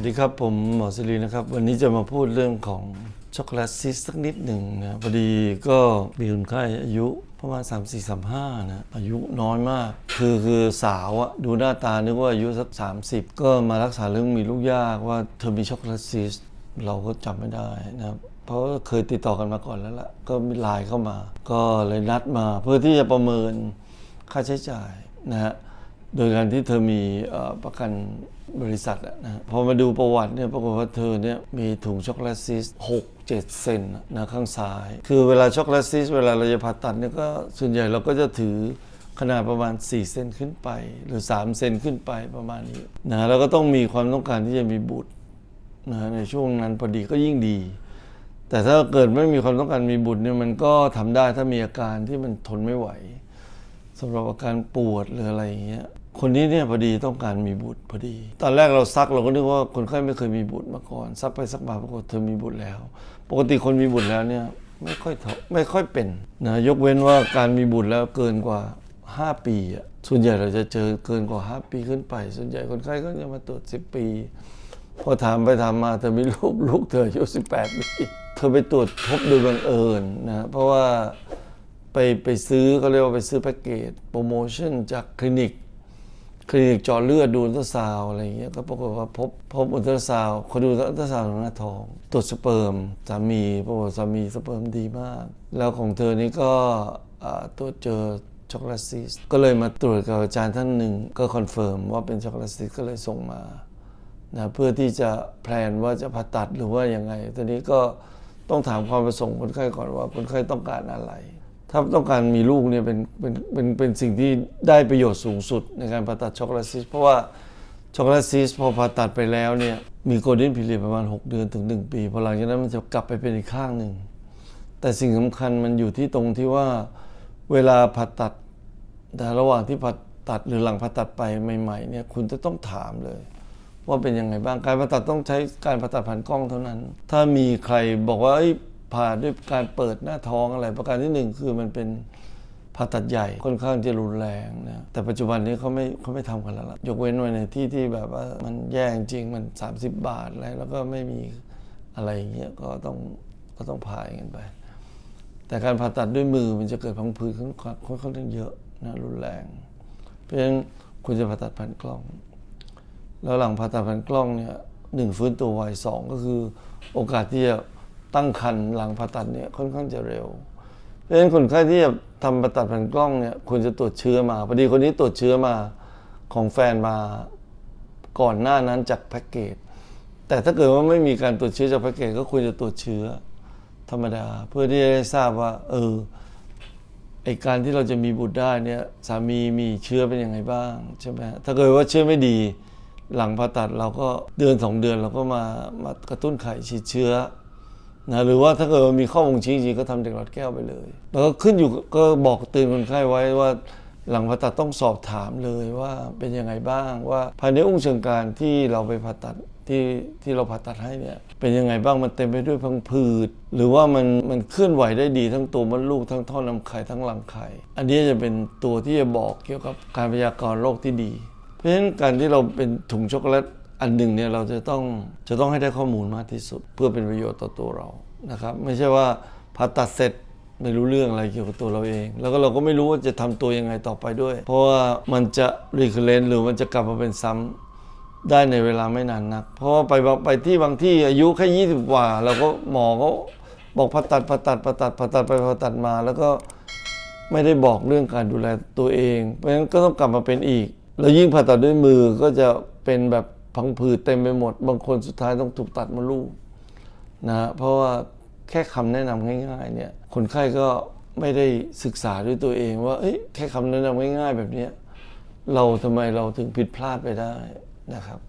วัสดีครับผมหมอสิรินะครับ วันนี้จะมาพูดเรื่องของช็อกโกแลตซิสสักนิดหนึ่งนะพอดีก็มีคนไข้อายุประมาณ 3 4 3 5 นะ อายุน้อยมาก คือคือสาวอะดูหน้าตานึกว่าอายุสัก 30 ก็มารักษาเรื่องมีลูกยากว่าเธอมีช็อกโกแลตซิสเราก็จำไม่ได้นะครับเพราะเคยติดต่อกันมาก่อนแล้วล่ะ ก็มีไลน์เข้ามา ก็เลยนัดมาเพื่อที่จะประเมินค่าใช้จ่ายนะฮะโดยการที่เธอมีอประกัน บริษัทอะนะพอมาดูประวัติเนี่ยปรากฏว่าเธอเนี่ยมีถุงช็อกโกแลตซิสหกเจ็ดเซนนะข้างซ้าย คือเวลาช็อกโกแลตซิสเวลาเราจะผ่าตัดเนี่ยก็ส่วนใหญ่เราก็จะถือขนาดประมาณ 4 เซนขึ้นไป หรือ 3 เซนขึ้นไปประมาณนี้นะแล้วก็ต้องมีความต้องการที่จะมีบุตรนะในช่วงนั้นพอดีก็ยิ่งดี แต่ถ้าเกิดไม่มีความต้องการมีบุตรเนี่ยมันก็ทำได้ถ้ามีอาการที่มันทนไม่ไหวสำหรับอาการปวดหรืออะไรอย่างเงี้ย คนนี้เนี่ยพอดีต้องการมีบุตรพอดี ตอนแรกเราซักเราก็นึกว่าคนไข้ไม่เคยมีบุตรมาก่อน ซักไปซักมาปรากฏเธอมีบุตรแล้ว ปกติคนมีบุตรแล้วเนี่ยไม่ค่อยไม่ค่อยเป็นนะยกเว้นว่าการมีบุตรแล้วเกินกว่า 5 ปีอะส่วนใหญ่เราจะเจอเกินกว่า 5 ปีขึ้นไป ส่วนใหญ่คนไข้ก็จะมาตรวจ 10 ปี พอถามไปถามมาเธอมีลูกลูกเธออายุ18ปีเธอไปตรวจพบโดยบังเอิญนะเพราะว่าไปไปซื้อเขาเรียกว่าไปซื้อแพ็กเกจโปรโมชั่นจากคลินิก คลินิกจาะเลือดดูอัลตราซาวด์อะไรอย่างเงี้ยก็ปรากฏว่าพบพบอัลตราซาวด์เขาดูอัลตราซาวด์ของหน้าท้องตรวจสเปิร์มสามีปรากฏสามีสเปิร์มดีมาก แล้วของเธอนี่ก็ตรวจเจอช็อกโกแลตซิสก็เลยมาตรวจกับอาจารย์ท่านหนึ่งก็คอนเฟิร์มว่าเป็นช็อกโกแลตซิสก็เลยส่งมานะเพื่อที่จะแพลนว่าจะผ่าตัดหรือว่ายังไงตอนนี้ก็ต้องถามความประสงค์คนไข้ก่อนว่าคนไข้ต้องการอะไร ถ้าต้องการมีลูกเนี่ยเป็นเป็นเป็นเป็นสิ่งที่ได้ประโยชน์สูงสุดในการผ่าตัดช็อกโกแลตซิสเพราะว่าช็อกโกแลตซิสพอผ่าตัดไปแล้วเนี่ยมีโกลเด้นพีเรียประมาณ 6 เดือนถึง 1 ปีพอหลังจากนั้นมันจะกลับไปเป็นอีกข้างหนึ่ง แต่สิ่งสำคัญมันอยู่ที่ตรงที่ว่าเวลาผ่าตัด แต่ระหว่างที่ผ่าตัดหรือหลังผ่าตัดไปใหม่ๆเนี่ยคุณจะต้องถามเลย ว่าเป็นยังไงบ้างการผ่าตัดต้องใช้การผ่าตัดผ่านกล้องเท่านั้น ถ้ามีใครบอกว่า ผ่าด้วยการเปิดหน้าท้องอะไร ประการที่หนึ่งคือมันเป็นผ่าตัดใหญ่ค่อนข้างจะรุนแรงนะแต่ปัจจุบันนี้เขาไม่เขาไม่ทำกันแล้วล่ะยกเว้นไว้ในที่ที่แบบว่ามันแย่จริงมัน 30 บาทอะไรแล้วก็ไม่มีอะไรอย่างเงี้ยก็ต้องก็ต้องผ่าอย่างนั้นไป แต่การผ่าตัดด้วยมือมันจะเกิดพังผืดค่อนข้างค่อนข้างเยอะนะรุนแรง เพราะฉะนั้นคุณจะผ่าตัดผ่านกล้อง แล้วหลังผ่าตัดผ่านกล้องเนี่ยหนึ่งฟื้นตัวไวสองก็คือโอกาสที่จะ ตั้งครรภ์หลังผ่าตัดเนี่ยค่อนข้างจะเร็ว เพราะฉะนั้นคนไข้ที่จะทำผ่าตัดผ่านกล้องเนี่ยควรจะตรวจเชื้อมาพอดีคนนี้ตรวจเชื้อมาของแฟนมาก่อนหน้านั้นจากแพ็กเกจแต่ถ้าเกิดว่าไม่มีการตรวจเชื้อจากแพ็กเกจก็ควรจะตรวจเชื้อธรรมดา เพื่อที่จะได้ทราบว่า เออไอการที่เราจะมีบุตรได้เนี่ยสามีมีเชื้อเป็นยังไงบ้างใช่ไหมถ้าเกิดว่าเชื้อไม่ดี หลังผ่าตัดเราก็เดือนสองเดือนเราก็มามากระตุ้นไข่ฉีดเชื้อ นะหรือว่าถ้าเกิดมีข้อบ่งชี้จริงก็ทำเด็กหลอดแก้วไปเลย แล้วก็ขึ้นอยู่ก็บอกเตือนคนไข้ไว้ว่าหลังผ่าตัดต้องสอบถามเลยว่าเป็นยังไงบ้างว่าภายในอุ้งเชิงกรานที่เราไปผ่าตัดที่ที่เราผ่าตัดให้เนี่ยเป็นยังไงบ้างมันเต็มไปด้วยพังผืด หรือว่ามันมันเคลื่อนไหวได้ดีทั้งตัวมดลูกทั้งท่อนำไข่ทั้งรังไข่ อันนี้จะเป็นตัวที่จะบอกเกี่ยวกับการพยากรณ์โรคที่ดี เพราะฉะนั้นการที่เราเป็นถุงช็อกโกแลต อันหนึ่งเนี่ยเราจะต้องจะต้องให้ได้ข้อมูลมากที่สุด เพื่อเป็นประโยชน์ต่อตัวเรานะครับ ไม่ใช่ว่าผ่าตัดเสร็จไม่รู้เรื่องอะไรเกี่ยวกับตัวเราเอง แล้วก็เราก็ไม่รู้ว่าจะทำตัวยังไงต่อไปด้วย เพราะว่ามันจะรีเคเลนหรือมันจะกลับมาเป็นซ้ำได้ในเวลาไม่นานนัก เพราะว่าไปไปที่บางที่อายุแค่ยี่สิบกว่า เราก็หมอก็บอกผ่าตัดผ่าตัดผ่าตัดผ่าตัดไปผ่าตัดมา แล้วก็ไม่ได้บอกเรื่องการดูแลตัวเอง เพราะฉะนั้นก็ต้องกลับมาเป็นอีก แล้วยิ่งผ่าตัดด้วยมือก็จะเป็นแบบ พังผืดเต็มไปหมด บางคนสุดท้ายต้องถูกตัดมดลูกนะเพราะว่าแค่คำแนะนำง่ายๆเนี่ยคนไข้ก็ไม่ได้ศึกษาด้วยตัวเองว่าเอ้ยแค่คำแนะนำง่ายๆแบบนี้เราทำไมเราถึงผิดพลาดไปได้นะครับ